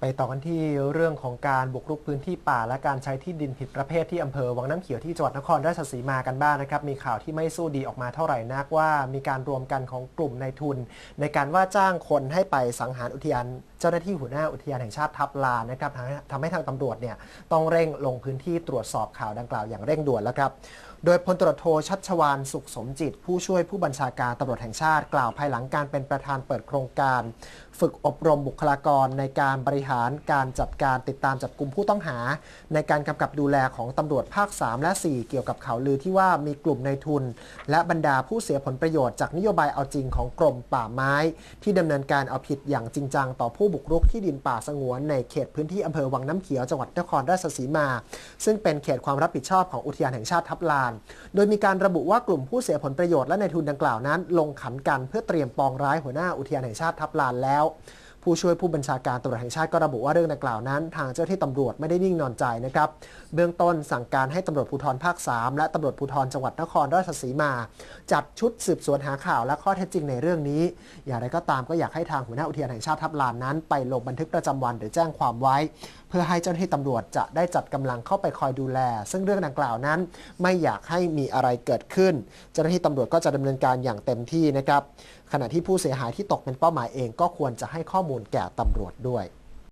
ไปต่อกันที่เรื่องของการบุกรุกพื้นที่ป่า และการใช้ที่ดินผิดประเภทที่อำเภอวังน้ำเขียวที่จังหวัดนครราชสีมากันบ้างนะครับ มีข่าวที่ไม่สู้ดีออกมาเท่าไหร่นักว่ามีการรวมกันของกลุ่มนายทุน ในการว่าจ้างคนให้ไปสังหารอุทยานเจ้าหน้าที่หัวหน้าอุทยานแห่งชาติทับลานนะครับทำให้ทางตำรวจเนี่ยต้องเร่งลงพื้นที่ตรวจสอบข่าวดังกล่าวอย่างเร่งด่วนแล้วครับโดยพลตรวจโทชัชวานสุขสมจิต ผู้ช่วยผู้บัญชาการตำรวจแห่งชาติกล่าวภายหลังการเป็นประธานเปิดโครงการ ฝึกอบรมบุคลากรในการบริหารการจัดการติดตามจับกลุ่มผู้ต้องหา ในการกำกับดูแลของตำรวจภาค 3 และ 4 เกี่ยวกับข่าวลือที่ว่ามีกลุ่มในทุน และบรรดาผู้เสียผลประโยชน์จากนโยบายเอาจริงของกรมป่าไม้ ที่ดำเนินการเอาผิดอย่างจริงจังต่อผู้บุกรุกที่ดินป่าสงวนในเขตพื้นที่อำเภอวังน้ำเขียวจังหวัดนครราชสีมา ซึ่งเป็นเขตความรับผิดชอบของอุทยานแห่งชาติทับลาน โดยมีการระบุว่ากลุ่มผู้เสียผลประโยชน์และในทุนดังกล่าวนั้น ลงขันกันเพื่อเตรียมปองร้ายหัวหน้าอุทยานแห่งชาติทับลานแล้ว ผู้ช่วยผู้บัญชาการตำรวจแห่งชาติก็ระบุว่าเรื่องดังกล่าวนั้น ทางเจ้าหน้าที่ตำรวจไม่ได้นิ่งนอนใจนะครับ เบื้องต้นสั่งการให้ตำรวจภูธรภาค 3 และตำรวจภูธรจังหวัดนครราชสีมา จัดชุดสืบสวนหาข่าวและข้อเท็จจริงในเรื่องนี้ อย่างไรก็ตามก็อยากให้ทางหัวหน้าอุทยานแห่งชาติทับลานนั้น ไปลงบันทึกประจำวันหรือแจ้งความไว้ เพื่อให้เจ้าหน้าที่ตำรวจจะได้จัดกำลังเข้าไปคอยดูแล ซึ่งเรื่องดังกล่าวนั้น ไม่อยากให้มีอะไรเกิดขึ้น เจ้าหน้าที่ตำรวจก็จะดำเนินการอย่างเต็มที่นะครับ ขณะที่ผู้เสียหายที่ตกเป็นเป้าหมายเองก็ควรจะให้ข้อมูลแก่ตำรวจด้วย